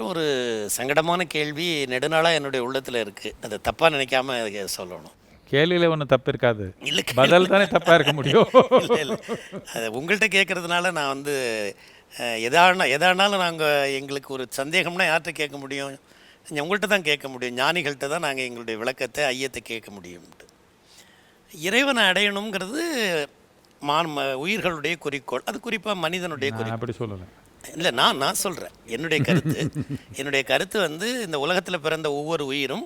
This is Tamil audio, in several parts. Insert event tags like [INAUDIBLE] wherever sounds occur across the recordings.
அப்புறம் ஒரு சங்கடமான கேள்வி நெடுநாளாக என்னுடைய உள்ளத்தில் இருக்குது அதை தப்பாக நினைக்காம அதை சொல்லணும். கேள்வியில் ஒன்றும் தப்பு இருக்காது. இல்லை. பதில் தானே தப்பாக இருக்க முடியும். [LAUGHS] இல்லை இல்லை. அது உங்கள்கிட்ட கேட்குறதுனால நான் வந்து எதானா எதானாலும் நாங்கள் எங்களுக்கு ஒரு சந்தேகம்னா யார்கிட்ட கேட்க முடியும்? உங்கள்கிட்ட தான் கேட்க முடியும். ஞானிகள்கிட்ட தான் நாங்கள் எங்களுடைய விளக்கத்தை ஐயத்தை கேட்க முடியும்ட்டு இறைவனை அடையணுங்கிறது மான் உயிர்களுடைய குறிக்கோள். அது குறிப்பாக மனிதனுடைய குறிக்கோள். அப்படி சொல்லலை. இல்லை நான் நான் சொல்கிறேன் என்னுடைய கருத்து. என்னுடைய கருத்து வந்து இந்த உலகத்தில் பிறந்த ஒவ்வொரு உயிரும்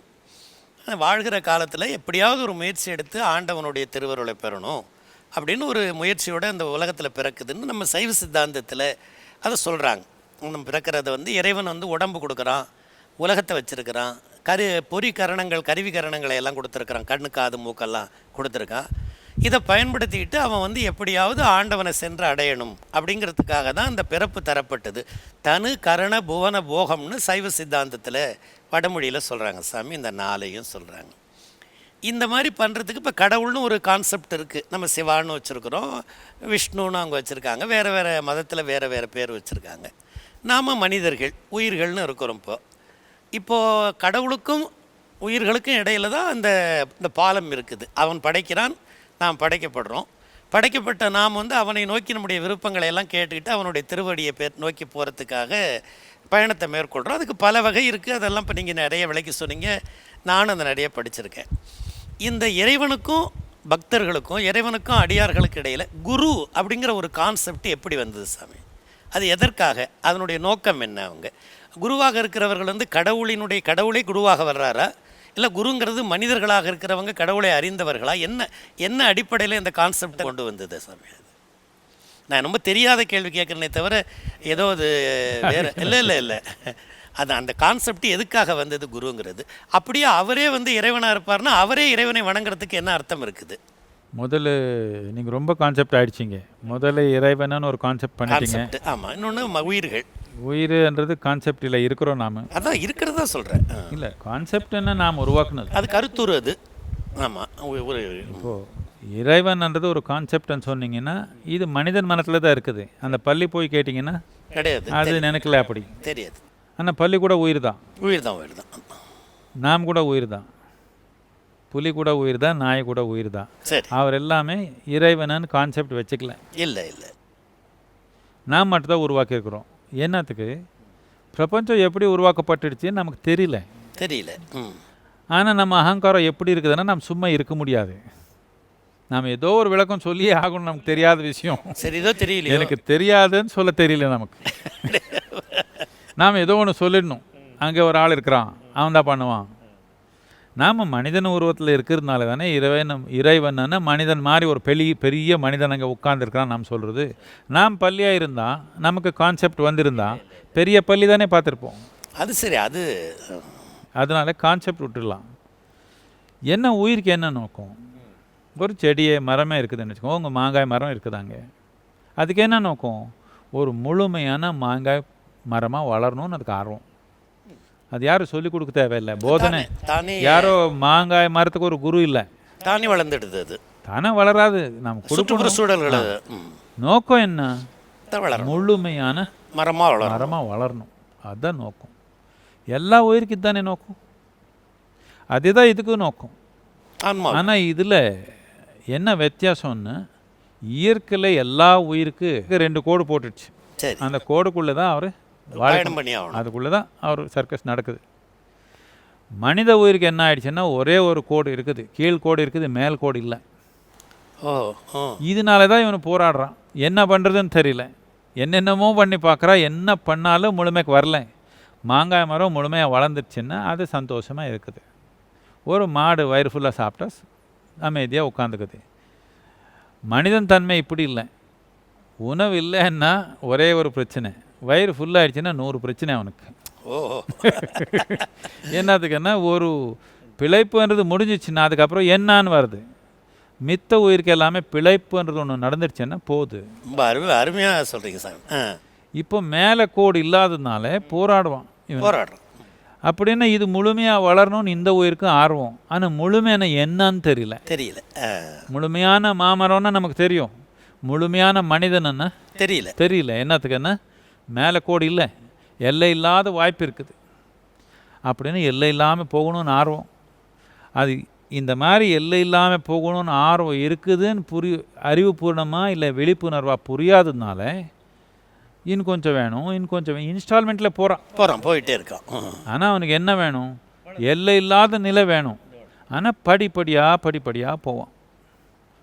வாழ்கிற காலத்தில் எப்படியாவது ஒரு முயற்சி எடுத்து ஆண்டவனுடைய திருவருளை பெறணும் அப்படின்னு ஒரு முயற்சியோட இந்த உலகத்தில் பிறக்குதுன்னு நம்ம சைவ சித்தாந்தத்தில் அதை சொல்கிறாங்க நம்ம பிறக்கிறத வந்து இறைவன் வந்து உடம்பு கொடுக்குறான் உலகத்தை வச்சுருக்கிறான் கரு பொறி கரணங்கள் கருவி கரணங்களை எல்லாம் கொடுத்துருக்குறான் கண்ணு காது மூக்கெல்லாம் கொடுத்துருக்கான் இதை பயன்படுத்திக்கிட்டு அவன் வந்து எப்படியாவது ஆண்டவனை சென்று அடையணும் அப்படிங்கிறதுக்காக தான் இந்த பிறப்பு தரப்பட்டது. தனு கரண புவன போகம்னு சைவ சித்தாந்தத்தில் வடமொழியில் சொல்கிறாங்க சாமி. இந்த நாளையும் சொல்கிறாங்க இந்த மாதிரி பண்ணுறதுக்கு இப்போ கடவுள்னு ஒரு கான்செப்ட் இருக்குது நம்ம சிவான்னு வச்சுருக்குறோம் விஷ்ணுன்னு அவங்க வச்சுருக்காங்க வேறு வேறு மதத்தில் வேறு வேறு பேர் வச்சுருக்காங்க. நாம் மனிதர்கள் உயிர்கள்னு இருக்கிறோம் இப்போ. இப்போது கடவுளுக்கும் உயிர்களுக்கும் இடையில தான் அந்த இந்த பாலம் இருக்குது. அவன் படைக்கிறான் நாம் படைக்கப்படுறோம். படைக்கப்பட்ட நாம் வந்து அவனை நோக்கி நம்முடைய விருப்பங்களை எல்லாம் கேட்டுக்கிட்டு அவனுடைய திருவடியை பே நோக்கி போகிறதுக்காக பயணத்தை மேற்கொள்கிறோம் அதுக்கு பல வகை இருக்குது அதெல்லாம் இப்போ நீங்கள் நிறைய விலைக்கு சொன்னீங்க. நானும் அதை நிறைய படிச்சிருக்கேன். இந்த இறைவனுக்கும் பக்தர்களுக்கும் இறைவனுக்கும் அடியார்களுக்கு இடையில் குரு அப்படிங்கிற ஒரு கான்செப்ட் எப்படி வந்தது சாமி? அது எதற்காக? அதனுடைய நோக்கம் என்ன அவங்க? குருவாக இருக்கிறவர்கள் வந்து கடவுளினுடைய கடவுளே குருவாக வர்றாரா? இல்லை குருங்கிறது மனிதர்களாக இருக்கிறவங்க கடவுளை அறிந்தவர்களா? என்ன என்ன அடிப்படையில் இந்த கான்செப்ட் கொண்டு வந்தது சாமி? நான் ரொம்ப தெரியாத கேள்வி கேட்குறேனே தவிர ஏதோ அது வேற இல்லை இல்லை இல்லை. அது அந்த கான்செப்ட் எதுக்காக வந்தது குருங்கிறது? அப்படியே அவரே வந்து இறைவனாக இருப்பார்னா அவரே இறைவனை வணங்குறதுக்கு என்ன அர்த்தம் இருக்குது? முதல்ல நீங்கள் ரொம்ப கான்செப்ட் ஆயிடுச்சிங்க. முதல்ல இறைவனன்னு ஒரு கான்செப்ட் பண்ணிட்டீங்க. ஆமாம் இன்னொன்று உயிர்கள். உயிர்ன்றது கான்செப்ட் இல்லை இருக்கிறோம் நாம். அதான் இருக்கிறதா சொல்கிறேன் இல்லை கான்செப்ட்னா நாம் உருவாக்குனது? அது கருத்துரு அது. ஆமாம் ஒரு இப்போது இறைவன்ன்றது ஒரு கான்செப்ட்னு சொன்னீங்கன்னா இது மனிதன் மனத்தில் தான் இருக்குது. அந்த பள்ளி போய் கேட்டிங்கன்னா கிடையாது. அது நினைக்கல அப்படி. தெரியாது. ஆனால் பள்ளி கூட உயிர் தான். உயிர் தான் உயிர் தான் நாம் கூட உயிர் தான். புலி கூட உயிர் தான் நாய் கூட உயிர் தான். அவர் எல்லாமே இறைவனன்னு கான்செப்ட் வச்சுக்கல. இல்லை இல்லை. நாம் மட்டும்தான் உருவாக்கியிருக்கிறோம். என்னத்துக்கு? பிரபஞ்சம் எப்படி உருவாக்கப்பட்டுடுச்சுன்னு நமக்கு தெரியல. தெரியல. ஆனால் நம்ம அகங்காரம் எப்படி இருக்குதுன்னா நம்ம சும்மா இருக்க முடியாது. நாம் ஏதோ ஒரு விளக்கம் சொல்லியே ஆகணும் நமக்கு தெரியாத விஷயம். சரி இதோ தெரியலையோ? எனக்கு தெரியாதுன்னு சொல்ல தெரியல நமக்கு. [LAUGHS] நாம் ஏதோ ஒன்று சொல்லிடணும். அங்கே ஒரு ஆள் இருக்கிறான். அவன் தான் பண்ணுவான். நாம் மனிதன் உருவத்தில் இருக்கிறதுனால தானே இறைவன் இறைவன் மனிதன் மாதிரி ஒரு பெரிய பெரிய மனிதன் அங்கே உட்காந்துருக்கிறான் நாம் சொல்கிறது நாம் பள்ளியாக இருந்தால் நமக்கு கான்செப்ட் வந்திருந்தா பெரிய பள்ளி தானே பார்த்துருப்போம். அது சரி அது அதனால கான்செப்ட் விட்டுடலாம். என்ன உயிருக்கு என்ன நோக்கம்? ஒரு செடியே மரமே இருக்குதுன்னு வச்சுக்கோங்க. உங்கள் மாங்காய் மரம் இருக்குதாங்க அதுக்கு என்ன நோக்கம்? ஒரு முழுமையான மாங்காய் மரமாக வளரணும்னு அதுக்கு ஆர்வம். அது யாரும் சொல்லிக் கொடுக்க தேவையில்லை. போதனை. தானே யாரோ மாங்காய் மரத்துக்கு ஒரு குரு இல்லை. தானே வளர்ந்துடுது அது. தானே வளராது. நம்ம கொடுக்கணும். சூழல்கள் நோக்கம் என்ன? முழுமையான மரமாக வளரும் மரமாக வளரணும். அதுதான் நோக்கம். எல்லா உயிருக்கு தானே நோக்கம். அதுதான் இதுக்கு நோக்கம். ஆனால் இதில் என்ன வித்தியாசம்னு இயற்கையில் எல்லா உயிருக்கு ரெண்டு கோடு போட்டுடுச்சு. அந்த கோடுக்குள்ளே தான் அவர் பயணம் பண்ணி ஆகணும். அதுக்குள்ளே தான் அவர் சர்க்கஸ் நடக்குது. மனித உயிருக்கு என்ன ஆயிடுச்சுன்னா ஒரே ஒரு கோடு இருக்குது. கீழ் கோடு இருக்குது மேல் கோடு இல்லை. ஓ இதனால தான் இவனு போராடுறான். என்ன பண்ணுறதுன்னு தெரியல. என்னென்னமோ பண்ணி பார்க்குறா என்ன பண்ணாலும் முழுமைக்கு வரல. மாங்காய் மரம் முழுமையாக வளர்ந்துருச்சுன்னா அது சந்தோஷமாக இருக்குது. ஒரு மாடு வயிறு ஃபுல்லாக சாப்பிட்டா அமைதியாக உட்காந்துக்குது. மனிதன் தன்மை இப்படி இல்லை. உணவு இல்லைன்னா ஒரே ஒரு பிரச்சனை. வயிறு ஃபுல்லாகிடுச்சுன்னா நூறு பிரச்சனை அவனுக்கு. ஓ என்னத்துக்குன்னா ஒரு பிழைப்புன்றது முடிஞ்சிச்சுன்னா அதுக்கப்புறம் என்னான்னு வருது. மித்த உயிருக்கு எல்லாமே பிழைப்புன்றது ஒன்று நடந்துருச்சுன்னா போகுது. ரொம்ப அருமை அருமையாக சொல்கிறீங்க ஆ. இப்போ மேலே கோடு இல்லாததுனால போராடுவான் போராடுறோம் அப்படின்னா இது முழுமையாக வளரணும்னு இந்த உயிருக்கும் ஆர்வம். ஆனால் முழுமையான என்னன்னு தெரியல. தெரியல. முழுமையான மாமரம்னா நமக்கு தெரியும். முழுமையான மனிதன்னா தெரியல. தெரியல. என்னத்துக்குன்னா மேலே கோடு இல்லை. எல்லை இல்லாத வாய்ப்பு இருக்குது. அப்படின்னு எல்லை இல்லாமல் போகணும்னு ஆர்வம். அது இந்த மாதிரி எல்லை இல்லாமல் போகணும்னு ஆர்வம் இருக்குதுன்னு புரி அறிவுபூர்ணமாக இல்லை விழிப்புணர்வாக புரியாததுனால இன்னும் கொஞ்சம் வேணும் இன்னும் கொஞ்சம் வேணும். இன்ஸ்டால்மெண்ட்டில் போகிறான் போகிறான் போயிட்டே இருக்கான். ஆனால் அவனுக்கு என்ன வேணும்? எல்லை இல்லாத நிலை வேணும். ஆனால் படிப்படியாக படிப்படியாக போவான்.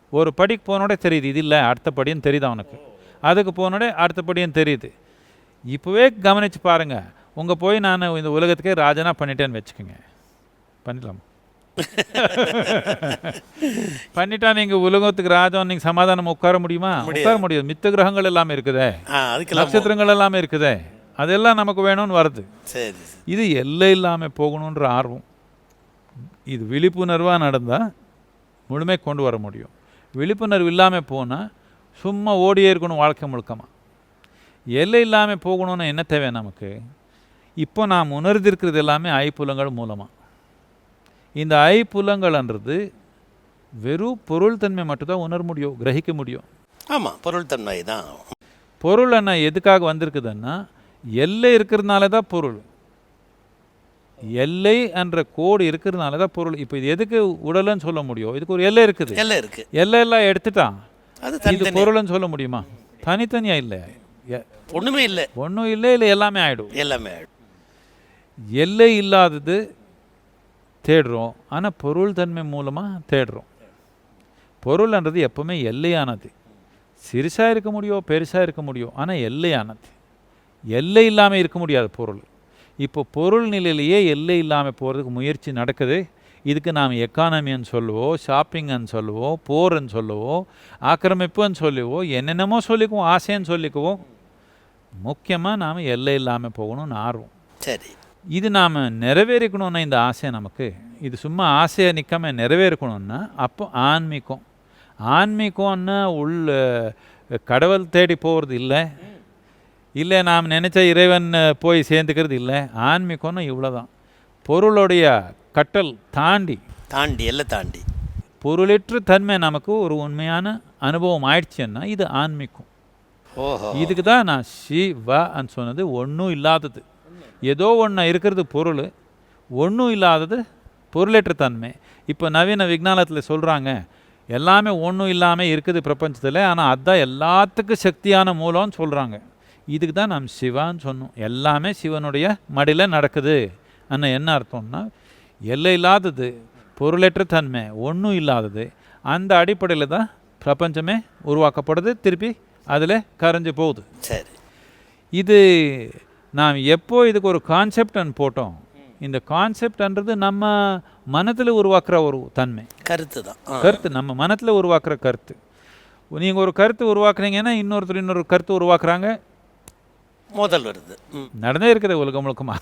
ஒரு படிக்கு போனோட தெரியுது இது இல்லை அடுத்த படின்னு தெரியுது அவனுக்கு. அதுக்கு போனோட அடுத்த படியும் தெரியுது. இப்போவே கவனித்து பாருங்கள் உங்கள் போய் நான் இந்த உலகத்துக்கே ராஜனா பண்ணிட்டேன்னு வச்சுக்கோங்க. பண்ணிடலாமா? [LAUGHS] பண்ணிட்டா நீங்கள் உலகத்துக்கு ராஜா நீங்கள் சமாதானம் உட்கார முடியுமா? உட்கார முடியாது. மித்த கிரகங்கள் எல்லாமே இருக்குதே. நட்சத்திரங்கள் எல்லாமே இருக்குதே. அதெல்லாம் நமக்கு வேணும்னு வருது. இது எல்லை இல்லாமல் போகணுன்ற ஆர்வம். இது விழிப்புணர்வாக நடந்தால் முழுமை கொண்டு வர முடியும். விழிப்புணர்வு இல்லாமல் போனால் சும்மா ஓடியே இருக்கணும் வாழ்க்கை முழுக்கமாக எல்லை இல்லாமல் போகணும்னு என்ன தேவை நமக்கு? இப்போ நாம் உணர்ந்திருக்கிறது எல்லாமே ஐப்புலங்கள் மூலமாக இந்த ஐப்புலங்கள்ன்றது வெறும் பொருள் தன்மை மட்டும்தான் உணர முடியும் கிரகிக்க முடியும். ஆமாம் பொருள் தன்மை தான். பொருள் என்ன எதுக்காக வந்திருக்குதுன்னா எல்லை இருக்கிறதுனால தான் பொருள். எல்லை என்ற கோடு இருக்கிறதுனால தான் பொருள். இப்போ இது எதுக்கு உடல்னு சொல்ல முடியும்? இதுக்கு ஒரு எல்லை இருக்குது. எல்லாம் இருக்கு. எல்லை எல்லாம் எடுத்துட்டான் அது பொருள்னு சொல்ல முடியுமா? தனித்தனியா இல்லை. ஒன்றுமே இல்லை. ஒன்றும் இல்லை இல்லை எல்லாமே ஆயிடும். எல்லாமே எல்லை இல்லாதது தேடுறோம் ஆனால் பொருள் தன்மை மூலமாக தேடுறோம். பொருள்ன்றது எப்பவுமே எல்லையானது. சிறுசாக இருக்க முடியும் பெருசாக இருக்க முடியும் ஆனால் எல்லையானது. எல்லை இல்லாமல் இருக்க முடியாது பொருள். இப்போ பொருள் நிலையிலேயே எல்லை இல்லாமல் போகிறதுக்கு முயற்சி நடக்குது. இதுக்கு நாம் எக்கானமின்னு சொல்லுவோம் ஷாப்பிங்னு சொல்லுவோம் போர்ன்னு சொல்லுவோம் ஆக்கிரமிப்புன்னு சொல்லுவோம் என்னென்னமோ சொல்லிக்குவோம் ஆசைன்னு சொல்லிக்குவோம். முக்கியமாக நாம் எல்லை இல்லாமல் போகணும்னு ஆர்வம். சரி. இது நாம் நிறைவேறிக்கணும்னா இந்த ஆசை நமக்கு. இது சும்மா ஆசையை நிற்காம நிறைவேறிக்கணும்னா அப்போ ஆன்மீகம். ஆன்மீகம்னா உள் கடவுள் தேடி போகிறது இல்லை. இல்லை நாம் நினச்ச இறைவன் போய் சேர்ந்துக்கிறது இல்லை. ஆன்மீகம்னா இவ்வளோதான் பொருளுடைய கட்டல் தாண்டி தாண்டி எல்லாம் தாண்டி. பொருளற்ற தன்மை நமக்கு ஒரு உண்மையான அனுபவம் ஆயிடுச்சுன்னா இது ஆன்மீகம். இதுக்கு தான் நான் சிவன்னு சொன்னது ஒன்றும் இல்லாதது. ஏதோ ஒன்று இருக்கிறது பொருள் ஒன்றும் இல்லாதது பொருளற்ற தன்மை. இப்போ நவீன விஞ்ஞானத்தில் சொல்கிறாங்க எல்லாமே ஒன்றும் இல்லாமல் இருக்குது பிரபஞ்சத்தில் ஆனால் அதுதான் எல்லாத்துக்கும் சக்தியான மூலம்னு சொல்கிறாங்க இதுக்கு தான் நாம் சிவான்னு சொன்னோம். எல்லாமே சிவனுடைய மடியில் நடக்குது. அண்ணா என்ன அர்த்தம்னா எல்லை இல்லாதது பொருளற்ற தன்மை ஒன்றும் இல்லாதது அந்த அடிப்படையில் தான் பிரபஞ்சமே உருவாக்கப்படுது திருப்பி அதில் கரைஞ்சு போகுது. சரி. இது நாம் எப்போ இதுக்கு ஒரு கான்செப்ட்னு போட்டோம் இந்த கான்செப்ட்ன்றது நம்ம மனத்தில் உருவாக்குற ஒரு தன்மை. கருத்து தான். கருத்து நம்ம மனத்தில் உருவாக்குற கருத்து. நீங்கள் ஒரு கருத்து உருவாக்குறீங்கன்னா இன்னொருத்தர் இன்னொரு கருத்து உருவாக்குறாங்க. மோதல் வருது. நடந்தே இருக்குது உலகம் முழுக்கமாக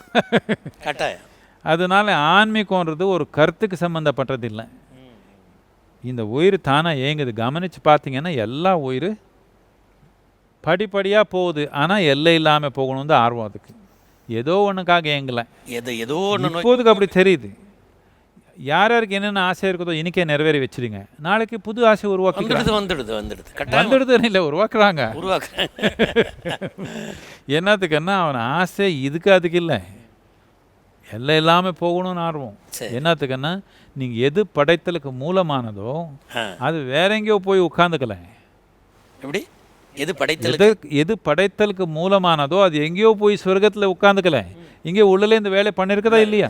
கட்டாயம். அதனால ஆன்மீகம்ன்றது ஒரு கருத்துக்கு சம்மந்தப்பட்டது இல்லை இந்த உயிர் தானாக ஏங்குது கவனித்து பார்த்தீங்கன்னா எல்லா உயிர் படிப்படியாக போகுது. ஆனால் எல்லை இல்லாமல் போகணும் தான் ஆர்வம் அதுக்கு. ஏதோ ஒன்றுக்காக ஏங்கலை எது ஏதோ ஒன்று இப்போதுக்கு அப்படி தெரியுது. யார் யாருக்கு என்னென்ன ஆசை இருக்குதோ இன்னைக்கே நிறைவேறி வச்சிருங்க. நாளைக்கு புது ஆசை உருவாக்கிக்கிறாங்க. வந்துடுது வந்துடுது வந்துடுது. இல்லை உருவாக்குறாங்க. உருவாக்குறேன் [LAUGHS] என்னத்துக்குன்னா அவன் ஆசை இதுக்கு அதுக்கு இல்லை. எல்லை இல்லாமல் போகணும்னு ஆர்வம். என்னத்துக்குன்னா நீங்கள் எது படைத்தலுக்கு மூலமானதோ. அது வேற எங்கேயோ போய் உட்காந்துக்கல. எப்படி? எது படைத்தலுக்கு? எது படைத்தலுக்கு மூலமானதோ அது எங்கேயோ போய் சொர்க்கத்தில் உட்காந்துக்கல. இங்கே உள்ளே இந்த வேலை பண்ணியிருக்கதா இல்லையா.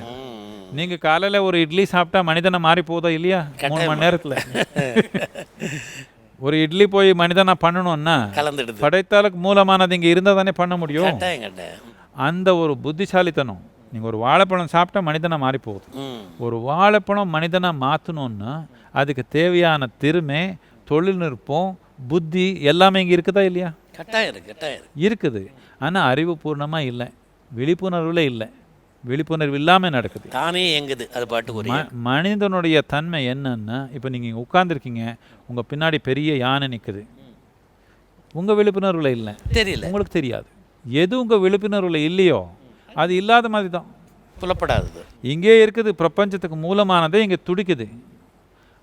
நீங்கள் காலையில் ஒரு இட்லி சாப்பிட்டா மனிதனை மாறி போதா இல்லையா? மூணு மணி நேரத்தில். ஒரு இட்லி போய் மனிதனா பண்ணணும்னா படைத்தலுக்கு மூலமானது இங்கே இருந்தால் தானே பண்ண முடியும்? அந்த ஒரு புத்திசாலித்தனம். நீங்கள் ஒரு வாழைப்பழம் சாப்பிட்டா மனிதனை மாறி போகுது ம். ஒரு வாழைப்பழம் மனிதனை மாற்றணுன்னா அதுக்கு தேவையான திறமை தொழில்நுட்பம் புத்தி எல்லாமே இங்கே இருக்குதா இல்லையா? கட்டாயம் கட்டாயம் இருக்கு. இருக்குது. ஆனால் அறிவுபூர்ணமாக இல்லை. விழிப்புணர்வில் இல்லை. விழிப்புணர்வு இல்லாமல் நடக்குது. தானே இயங்குது அது ம மனிதனுடைய தன்மை என்னன்னா இப்போ நீங்கள் உட்காந்துருக்கீங்க உங்கள் பின்னாடி பெரிய யானை நிற்குது உங்கள் விழிப்புணர்வில் இல்லை. தெரியல. உங்களுக்கு தெரியாது. எது உங்கள் விழிப்புணர்வில் இல்லையோ அது இல்லாத மாதிரி தான். புலப்படாதது. இங்கே இருக்குது பிரபஞ்சத்துக்கு மூலமானதே இங்கே துடிக்குது.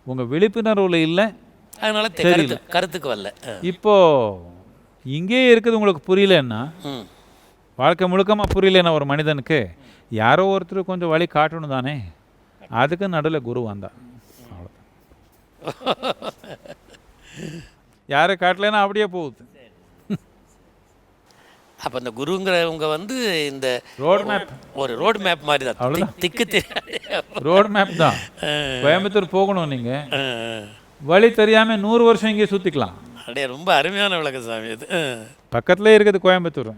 உங்கள் விழிப்புணர்வில் இல்லை. அதனால தெரியல. கருத்து கருத்துக்கு வரல. இப்போ இங்கே இருக்குது உங்களுக்கு புரியலன்னா வாழ்க்கை முழுக்கமாக புரியலன்னா ஒரு மனிதனுக்கு யாரோ ஒருத்தர் கொஞ்சம் வழி காட்டணும் தானே. அதுக்கு நடுவில் குரு வந்தான் அவ்வளோதான் [LAUGHS] யாரை காட்டலைன்னா அப்படியே போகுது. அப்போ இந்த குருங்கிறவங்க வந்து இந்த ரோட் மேப் ஒரு ரோடு மேப் மாதிரி தான் திக்கு தெரியாது ரோட் மேப் தான். கோயம்புத்தூர் போகணும் நீங்கள் வழி தெரியாமல் நூறு வருஷம் இங்கே சுற்றிக்கலாம் அப்படியே ரொம்ப அருமையான விளக்கம் சாமி ஆ. பக்கத்துலேயே இருக்குது கோயம்புத்தூர்.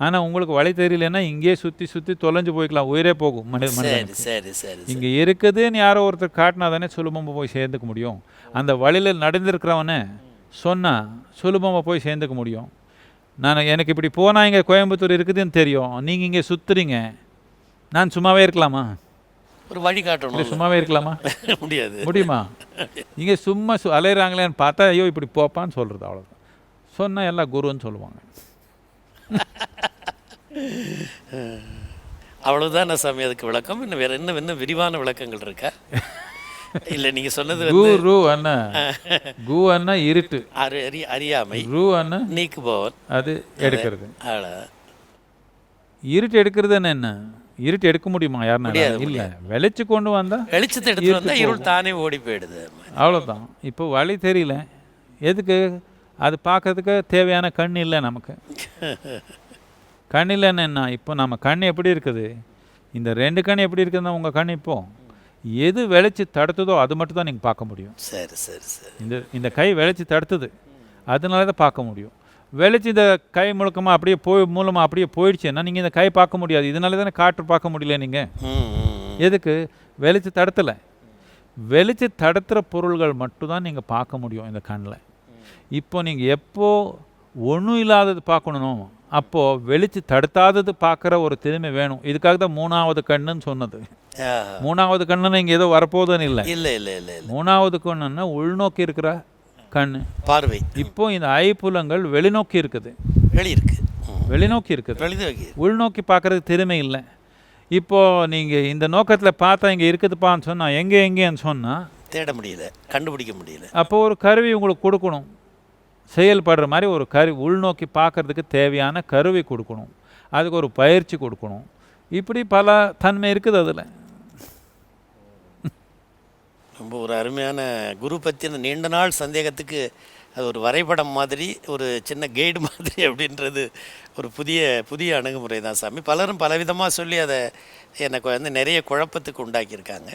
ஆனால் உங்களுக்கு வழி தெரியலன்னா இங்கேயே சுற்றி சுற்றி தொலைஞ்சு போய்க்கலாம். உயிரே போகும். மனித சரி மனிதனுக்கு. சரி சரி இங்கே இருக்குதுன்னு யாரோ ஒருத்தர் காட்டினா தானே சுலபமாக போய் சேர்ந்துக்க முடியும். அந்த வழியில் நடந்திருக்கிறவனே சொன்னால் சுலபமாக போய் சேர்ந்துக்க முடியும். நான் எனக்கு இப்படி போனால் இங்கே கோயம்புத்தூர் இருக்குதுன்னு தெரியும். நீங்கள் இங்கே சுற்றுறீங்க நான் சும்மாவே இருக்கலாமா? ஒரு வழி காட்டணும் சும்மாவே இருக்கலாமா? [LAUGHS] முடியாது. முடியுமா? இங்கே சும்மா சு அலையிறாங்களேன்னு பார்த்தா ஐயோ இப்படி போப்பான்னு சொல்கிறது அவ்வளோதான் சொன்னால் எல்லாம் குருன்னு சொல்லுவாங்க. [LAUGHS] அவ்வளவுதான் சாமி அதுக்கு விளக்கம். இன்னும் வேற இன்னும் இன்னும் விரிவான விளக்கங்கள் இருக்கா? [LAUGHS] இல்ல நீங்க சொன்னது வந்து கு ரு அண்ணா. கு அண்ணா இருட்டு. அறி அறி அறியாமை. ரு அண்ணா நீக்குபவன். அது எடுக்கிறது. இருட்டு எடுக்கிறதுன்னு என்ன இருட்டு எடுக்க முடியுமா யாருன்னா இல்லை வெளிச்சு கொண்டு வந்தா வெளிச்சத்தை எடுத்து வந்தா இருள் தானே ஓடி போயிடுது அவ்வளோதான் இப்போ வழி தெரியல. எதுக்கு? அது பார்க்கறதுக்கு தேவையான கண் இல்லை நமக்கு. கண் இல்லைன்னு என்ன? இப்போ நம்ம கண் எப்படி இருக்குது? இந்த ரெண்டு கண் எப்படி இருக்குதுன்னா உங்கள் கண் இப்போ? எது வெளிச்சு தடுத்ததோ அது மட்டும் தான் நீங்கள் பார்க்க முடியும். சரி சரி சரி. இந்த இந்த கை வெளிச்சு தடுத்தது. அதனால தான் பார்க்க முடியும். வெளிச்சு இந்த கை முழுக்கமாக அப்படியே போய் மூலமாக அப்படியே போயிடுச்சுன்னா நீங்கள் இந்த கை பார்க்க முடியாது. இதனால தானே காற்று பார்க்க முடியல நீங்கள். எதுக்கு? வெளிச்சு தடுத்தலை. வெளிச்சு தடுத்துகிற பொருள்கள் மட்டும்தான் நீங்கள் பார்க்க முடியும் இந்த கண்ணில். இப்போ நீங்கள் எப்போ ஒன்றும் இல்லாதது பார்க்கணும். அப்போது வெளிச்சு தடுத்தாதது பார்க்குற ஒரு திறமை வேணும். இதுக்காக தான் மூணாவது கண்ணுன்னு சொன்னது. மூணாவது கண்ணுன்னு இங்கே ஏதோ வரப்போகுதுன்னு இல்லை. இல்ல இல்ல இல்ல மூணாவது கண்ணுன்னா உள்நோக்கி இருக்கிற கண் பார்வை. இப்போ இந்த ஐப்புலங்கள் வெளிநோக்கி இருக்குது. வெளி இருக்கு. வெளிநோக்கி இருக்குது. உள்நோக்கி பார்க்கறதுக்கு திறமை இல்லை. இப்போது நீங்கள் இந்த நோக்கத்தில் பார்த்தா இங்கே இருக்குதுப்பான்னு சொன்னால் எங்கே எங்கேன்னு சொன்னால் தேட முடியல கண்டுபிடிக்க முடியல. அப்போ ஒரு கருவி உங்களுக்கு கொடுக்கணும். செயல்படுற மாதிரி ஒரு கரு உள்நோக்கி பார்க்கறதுக்கு தேவையான கருவி கொடுக்கணும். அதுக்கு ஒரு பயிற்சி கொடுக்கணும். இப்படி பல தன்மை இருக்குது அதில். ரொம்ப ஒரு அருமையான குரு பற்றின நீண்ட நாள் சந்தேகத்துக்கு அது ஒரு வரைபடம் மாதிரி ஒரு சின்ன கைடு மாதிரி [LAUGHS] அப்படின்றது ஒரு புதிய புதிய அணுகுமுறை தான் சாமி. பலரும் பலவிதமாக சொல்லி அதை எனக்கு வந்து நிறைய குழப்பத்துக்கு உண்டாக்கியிருக்காங்க.